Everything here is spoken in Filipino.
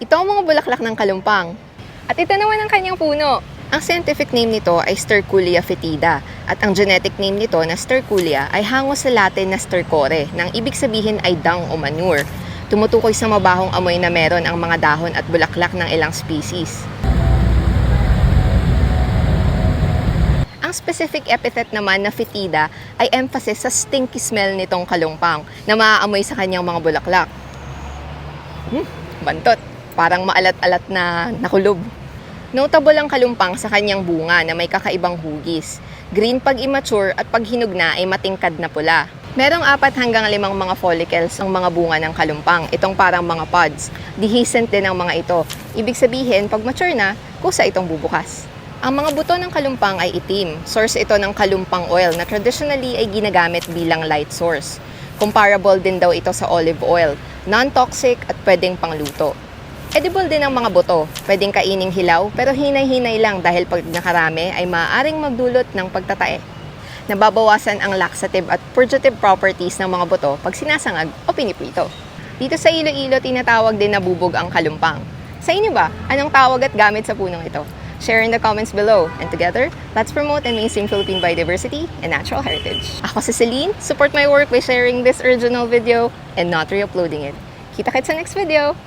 Ito ang mga bulaklak ng kalumpang. At ito naman ang kanyang puno. Ang scientific name nito ay Sterculia fetida at ang genetic name nito na Sterculia ay hango sa Latin na stercore, nang ibig sabihin ay dung o manure. Tumutukoy sa mabahong amoy na meron ang mga dahon at bulaklak ng ilang species. Ang specific epithet naman na fetida ay emphasis sa stinky smell nitong kalumpang na maaamoy sa kanyang mga bulaklak. Hmm, bantot. Parang maalat-alat na nakulob. Notable ang kalumpang sa kanyang bunga na may kakaibang hugis. Green pag immature at pag hinog na ay matingkad na pula. Merong apat hanggang limang mga follicles ang mga bunga ng kalumpang. Itong parang mga pods. Dehiscent din ang mga ito. Ibig sabihin, pag mature na, kusa itong bubukas. Ang mga buto ng kalumpang ay itim. Source ito ng kalumpang oil na traditionally ay ginagamit bilang light source. Comparable din daw ito sa olive oil. Non-toxic at pwedeng pangluto. Edible din ang mga buto. Pwedeng kaining hilaw, pero hinay-hinay lang dahil pag nakarami ay maaaring magdulot ng pagtatae. Nababawasan ang laxative at purgative properties ng mga buto pag sinasangag o piniprito. Dito sa Iloilo, tinatawag din na bubog ang kalumpang. Sa inyo ba, anong tawag at gamit sa punong ito? Share in the comments below. And together, let's promote and mainstream Philippine biodiversity and natural heritage. Ako si Celine. Support my work by sharing this original video and not re-uploading it. Kita-kits sa next video!